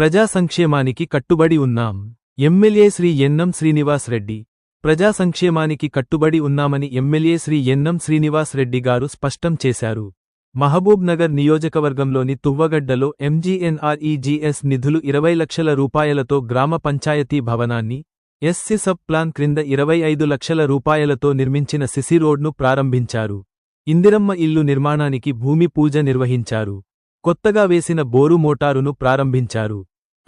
ప్రజా సంక్షేమానికి కట్టుబడి ఉన్నాం. ఎమ్మెల్యే శ్రీ ఎన్నం శ్రీనివాస్ రెడ్డి. ప్రజా సంక్షేమానికి కట్టుబడి ఉన్నామని ఎమ్మెల్యే శ్రీ ఎన్నం శ్రీనివాస్ రెడ్డి గారు స్పష్టం చేశారు. మహబూబ్ నగర్ నియోజకవర్గంలోని తువ్వగడ్డలో ఎంజీఎన్ఆర్ఈజీఎస్ నిధులు ఇరవై లక్షల రూపాయలతో గ్రామ పంచాయతీ భవనాన్ని ఎస్సి సబ్ ప్లాన్ క్రింద ఇరవై ఐదు లక్షల రూపాయలతో నిర్మించిన సిసి రోడ్ను ప్రారంభించారు. ఇందిరమ్మ ఇల్లు నిర్మాణానికి భూమి పూజ నిర్వహించారు. కొత్తగా వేసిన బోరు మోటారును ప్రారంభించారు.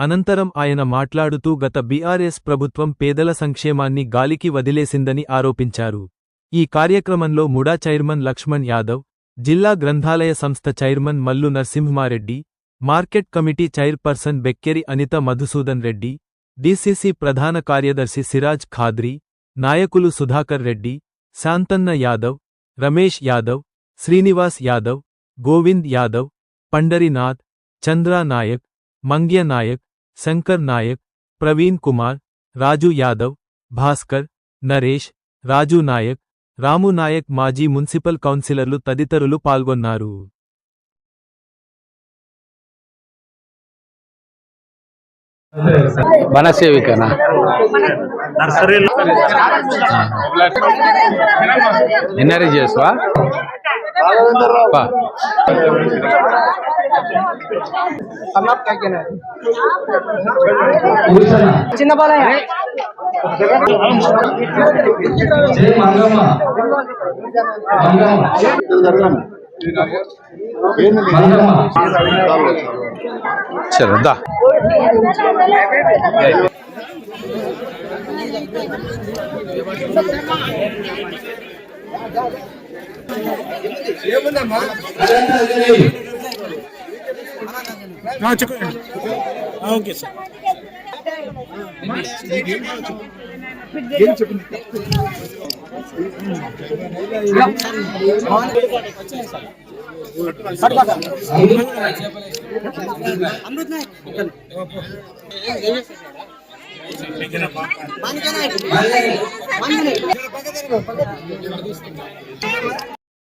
అనంతరం ఆయన మాట్లాడుతూ గత బీఆర్ఎస్ ప్రభుత్వం పేదల సంక్షేమాన్ని గాలికి వదిలేసిందని ఆరోపించారు. ఈ కార్యక్రమంలో ముడా చైర్మన్ లక్ష్మణ్ యాదవ్ జిల్లా గ్రంథాలయ సంస్థ chairman Mallu Narasimhareddy market committee chairperson Bekkeri Anitha Madhusudan Reddy DCC ప్రధాన కార్యదర్శి సిరాజ్ ఖాద్రి నాయకులు సుధాకర్ రెడ్డి శాంతన్న యాదవ్ రమేష్ యాదవ్ శ్రీనివాస్ యాదవ్ గోవింద్ యాదవ్ పండరినాథ్ చంద్రా నాయక్ మంగ్య నాయక్ శంకర్ నాయక్ ప్రవీణ్ కుమార్ రాజు యాదవ్ భాస్కర్ నరేష్ రాజు నాయక్ రాము నాయక్ మాజీ మున్సిపల్ కౌన్సిలర్లు తదితరులు పాల్గొన్నారు. వన సేవికనా ఎన్ఆర్ఐ చేసువా చిన్న బాలయ్య. జై ఏముందమ్మా మంగమ్మ మంగమ్మ సరే ఓకే సార్. మాన్యనాయక్ మాన్యనాయక్